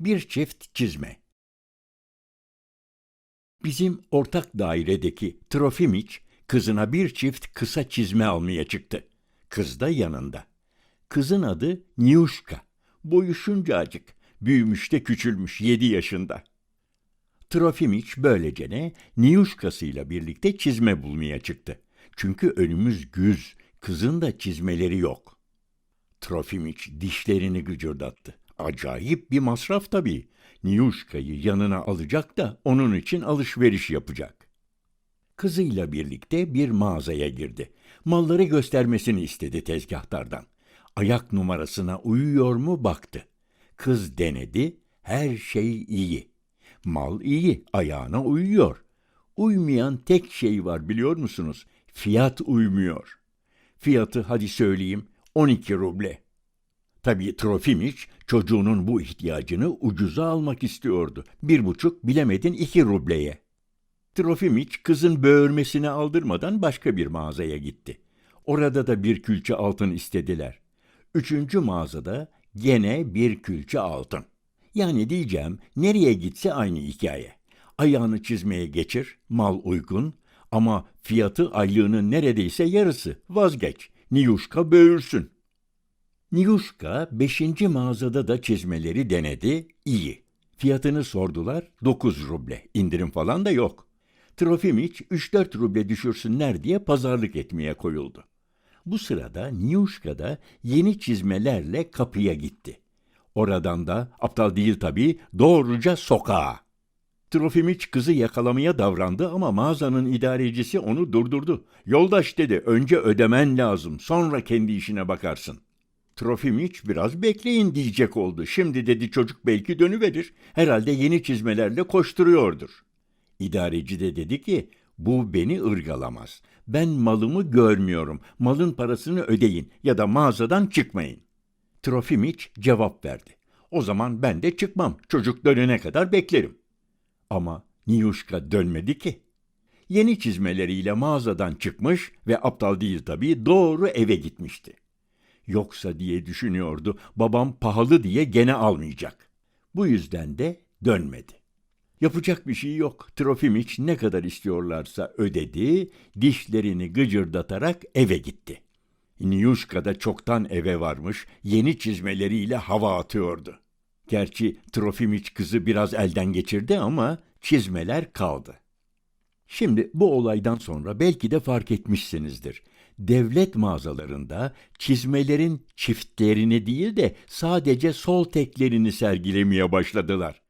bir çift çizme. Bizim ortak dairedeki Trofimiç kızına bir çift kısa çizme almaya çıktı. Kız da yanında. Kızın adı Niyuşka. Boyu şuncacık. Büyümüş de küçülmüş yedi yaşında. Trofimiç böylecene Niyuşkasıyla birlikte çizme bulmaya çıktı. Çünkü önümüz güz, kızın da çizmeleri yok. Trofimiç dişlerini gıcırdattı. Acayip bir masraf tabii. Niyuşka'yı yanına alacak da onun için alışveriş yapacak. Kızıyla birlikte bir mağazaya girdi. Malları göstermesini istedi tezgahtardan. Ayak numarasına uyuyor mu baktı. Kız denedi, her şey iyi. Mal iyi, ayağına uyuyor. Uymayan tek şey var biliyor musunuz? Fiyat uymuyor. Fiyatı hadi söyleyeyim 12 ruble. Tabii Trofimiç çocuğunun bu ihtiyacını ucuza almak istiyordu. Bir buçuk bilemedin iki rubleye. Trofimiç kızın böğürmesini aldırmadan başka bir mağazaya gitti. Orada da bir külçe altın istediler. Üçüncü mağazada gene bir külçe altın. Yani diyeceğim nereye gitse aynı hikaye. Ayağını çizmeye geçir, mal uygun ama fiyatı aylığının neredeyse yarısı. Vazgeç, Niyuşka böğürsün. Niyuşka beşinci mağazada da çizmeleri denedi, iyi. Fiyatını sordular, 9 ruble, indirim falan da yok. Trofimiç 3-4 ruble düşürsünler diye pazarlık etmeye koyuldu. Bu sırada Niyuşka da yeni çizmelerle kapıya gitti. Oradan da, aptal değil tabii, doğruca sokağa. Trofimiç kızı yakalamaya davrandı ama mağazanın idarecisi onu durdurdu. Yoldaş dedi, önce ödemen lazım, sonra kendi işine bakarsın. Trofimiç biraz bekleyin diyecek oldu. Şimdi dedi çocuk belki dönüverir. Herhalde yeni çizmelerle koşturuyordur. İdareci de dedi ki, bu beni ırgalamaz. Ben malımı görmüyorum. Malın parasını ödeyin ya da mağazadan çıkmayın. Trofimiç cevap verdi. O zaman ben de çıkmam. Çocuk dönene kadar beklerim. Ama Niyuşka dönmedi ki. Yeni çizmeleriyle mağazadan çıkmış ve aptal değil tabii doğru eve gitmişti. Yoksa diye düşünüyordu, babam pahalı diye gene almayacak. Bu yüzden de dönmedi. Yapacak bir şey yok. Trofimiç ne kadar istiyorlarsa ödedi, dişlerini gıcırdatarak eve gitti. Niyuşka da çoktan eve varmış, yeni çizmeleriyle hava atıyordu. Gerçi Trofimiç kızı biraz elden geçirdi ama çizmeler kaldı. Şimdi bu olaydan sonra belki de fark etmişsinizdir. Devlet mağazalarında çizmelerin çiftlerini değil de sadece sol teklerini sergilemeye başladılar.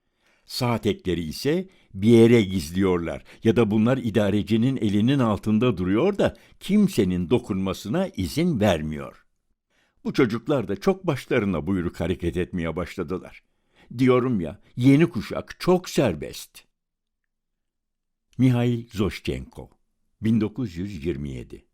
Sağ tekleri ise bir yere gizliyorlar ya da bunlar idarecinin elinin altında duruyor da kimsenin dokunmasına izin vermiyor. Bu çocuklar da çok başlarına buyruk hareket etmeye başladılar. Diyorum ya, yeni kuşak çok serbest. Mihail Zoşçenko 1927